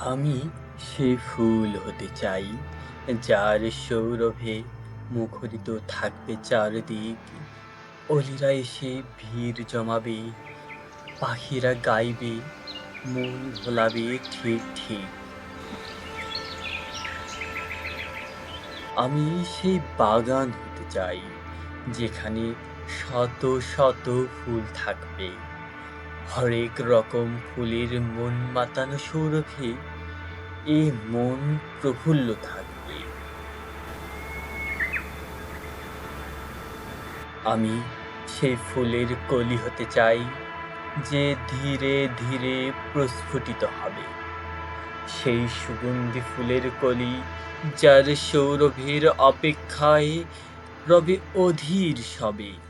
আমি সে ফুল হতে চাই, যার সৌরভে মুখরিত থাকবে চারদিক। অলিরা এসে ভিড় জমাবে, পাখিরা গাইবে, মন ভোলাবে ঠিক ঠিক। আমি সেই বাগান হতে চাই, যেখানে শত শত ফুল থাকবে। হরেক রকম ফুলের মন মাতানো সৌরভে এ মন প্রফুল্ল থাকবে। আমি সেই ফুলের কলি হতে চাই যে ধীরে ধীরে প্রস্ফুটিত হবে। সেই সুগন্ধি ফুলের কলি যার সৌরভের অপেক্ষায় রবে অধীর সবে।